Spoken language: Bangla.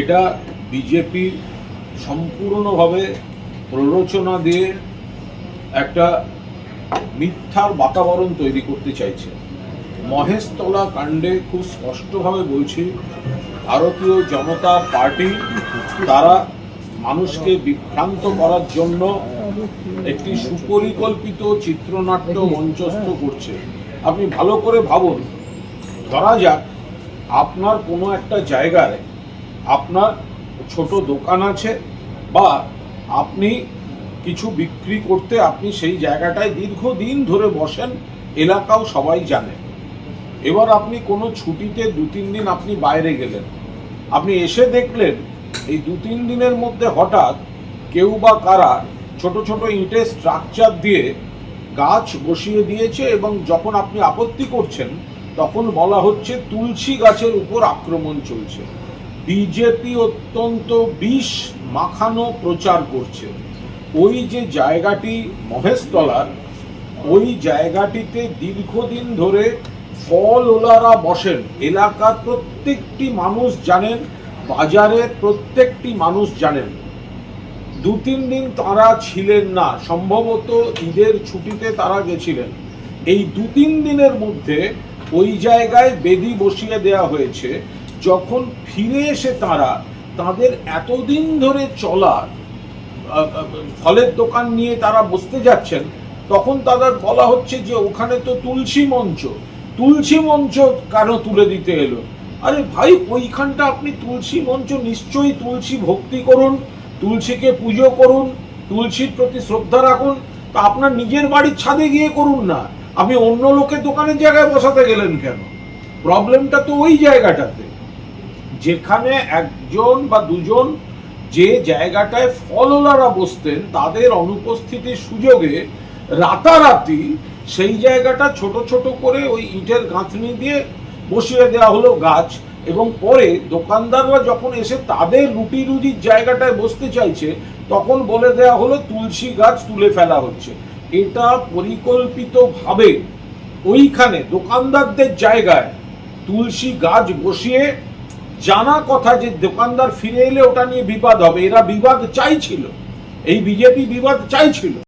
এটা বিজেপির সম্পূর্ণভাবে প্ররোচনা দিয়ে একটা মিথ্যার বাতাবরণ তৈরি করতে চাইছে। মহেশতলা কাণ্ডে খুব স্পষ্টভাবে বলছি, ভারতীয় জনতা পার্টি তারা মানুষকে বিভ্রান্ত করার জন্য একটি সুপরিকল্পিত চিত্রনাট্য মঞ্চস্থ করছে। আপনি ভালো করে ভাবুন, ধরা যাক আপনার কোনো একটা জায়গায় আপনার ছোট দোকান আছে বা আপনি কিছু বিক্রি করতে আপনি সেই জায়গাটায় দীর্ঘদিন ধরে বসেন, এলাকাও সবাই জানে। এবার আপনি কোনো ছুটিতে দু তিন দিন আপনি বাইরে গেলেন। আপনি এসে দেখলেন, এই দু তিন দিনের মধ্যে হঠাৎ কেউ বা কারা ছোট ছোট ইটের স্ট্রাকচার দিয়ে গাছ বসিয়ে দিয়েছে এবং যখন আপনি আপত্তি করছেন, তখন বলা হচ্ছে তুলসী গাছের উপর আক্রমণ চলছে। বিজেপি অত্যন্ত বিষ মাখানো প্রচার করছে। ওই যে জায়গাটি মহেশতলার ওই জায়গাটিতে দীর্ঘদিন ধরে ফল ওলারা বসেন। এলাকার প্রত্যেকটি মানুষ জানেন, বাজারের প্রত্যেকটি মানুষ জানেন। দু তিন দিন তারা ছিলেন না, সম্ভবত ঈদের ছুটিতে তারা গেছিলেন। এই দু তিন দিনের মধ্যে ওই জায়গায় বেদি বসিয়ে দেওয়া হয়েছে। যখন ফিরে এসে তারা তাদের এতদিন ধরে চলা ফলের দোকান নিয়ে তারা বসতে যাচ্ছেন, তখন তাদের বলা হচ্ছে যে ওখানে তো তুলসী মঞ্চ। তুলসী মঞ্চ কেন তুলে দিতে এলো? আরে ভাই, ওইখানটা আপনি তুলসী মঞ্চ নিশ্চয়ই তুলসী ভক্তি করুন, তুলসীকে পুজো করুন, তুলসীর প্রতি শ্রদ্ধা রাখুন, তা আপনার নিজের বাড়ির ছাদে গিয়ে করুন না। আপনি অন্য লোকের দোকানের জায়গায় বসাতে গেলেন কেন? প্রবলেমটা তো ওই জায়গাটাতে। যেখানে একজন বা দুজন যে জায়গাটায় ফলওয়ালারা বসতেন, তাদের অনুপস্থিতির সুযোগে রাতারাতি সেই জায়গাটা ছোট ছোট করে ওই ইটের গাঁথনি দিয়ে বসিয়ে দেওয়া হলো গাছ এবং পরে দোকানদাররা যখন এসে তাদের রুটি রুজির জায়গাটায় বসতে চাইছে, তখন বলে দেওয়া হলো তুলসী গাছ তুলে ফেলা হচ্ছে। এটা পরিকল্পিতভাবে ওইখানে দোকানদারদের জায়গায় তুলসী গাছ বসিয়ে জানা কথা যে দোকানদার ফিরে এলে ওটা নিয়ে বিবাদ হবে, এরা বিবাদ চাইছিল। এই বিজেপি বিবাদ চাইছিল।